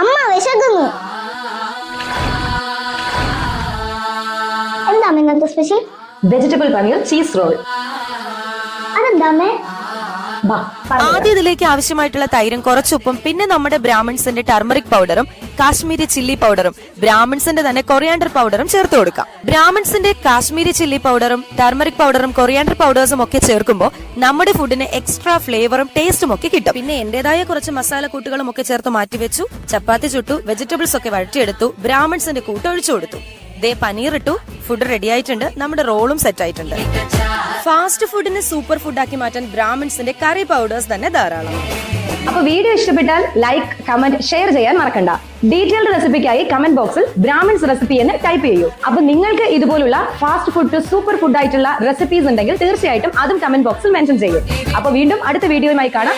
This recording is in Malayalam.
അമ്മ വിശക്കുന്നു. എന്താ ഇന്നത്തെ special vegetable paneer cheese roll അതെന്താ അമ്മേ. ആദ്യം ഇതിലേക്ക് ആവശ്യമായിട്ടുള്ള തൈരും കുറച്ചുപ്പും പിന്നെ നമ്മുടെ ബ്രാഹ്മിൺസിന്റെ ടർമറിക് പൗഡറും കാശ്മീരി ചില്ലി പൗഡറും ബ്രാഹ്മിൺസിന്റെ തന്നെ കൊറിയാണ്ടർ പൗഡറും ചേർത്ത് കൊടുക്കാം. ബ്രാഹ്മിൺസിന്റെ കാശ്മീരി ചില്ലി പൗഡറും ടർമറിക് പൗഡറും കൊറിയാണ്ടർ പൗഡേഴ്സും ഒക്കെ ചേർക്കുമ്പോൾ നമ്മുടെ ഫുഡിന് എക്സ്ട്രാ ഫ്ലേവറും ടേസ്റ്റും ഒക്കെ കിട്ടും. പിന്നെ എന്റേതായ കുറച്ച് മസാല കൂട്ടുകളും ഒക്കെ ചേർത്ത് മാറ്റിവെച്ചു. ചപ്പാത്തി ചുട്ടു വെജിറ്റബിൾസ് ഒക്കെ വഴറ്റിയെടുത്തു ബ്രാഹ്മിൺസിന്റെ കൂട്ട് ഒഴിച്ചു കൊടുത്തു. ദേ പനീർ ഇട്ടു ഫുഡ് റെഡി ആയിട്ടുണ്ട്. നമ്മുടെ റോളും സെറ്റ് ആയിട്ടുണ്ട്. ഫാസ്റ്റ് ഫുഡിനെ സൂപ്പർ ഫുഡാക്കി മാറ്റാൻ ബ്രാഹ്മിൺസിന്റെ കറി പൗഡേഴ്സ് തന്നെ ധാരാളം. അപ്പൊ വീഡിയോ ഇഷ്ടപ്പെട്ടാൽ ലൈക്ക് കമന്റ് ഷെയർ ചെയ്യാൻ മറക്കണ്ട. ഡീറ്റെയിൽഡ് റെസിപ്പിക്കായി കമന്റ് ബോക്സിൽ ബ്രാഹ്മിൺസ് റെസിപ്പി എന്ന് ടൈപ്പ് ചെയ്യൂ. അപ്പൊ നിങ്ങൾക്ക് ഇതുപോലുള്ള ഫാസ്റ്റ് ഫുഡ് സൂപ്പർ ഫുഡ് ആയിട്ടുള്ള റെസിപ്പീസ് ഉണ്ടെങ്കിൽ തീർച്ചയായിട്ടും അതും കമന്റ് ബോക്സിൽ മെൻഷൻ ചെയ്യും. അപ്പൊ വീണ്ടും അടുത്ത വീഡിയോയുമായി കാണാം.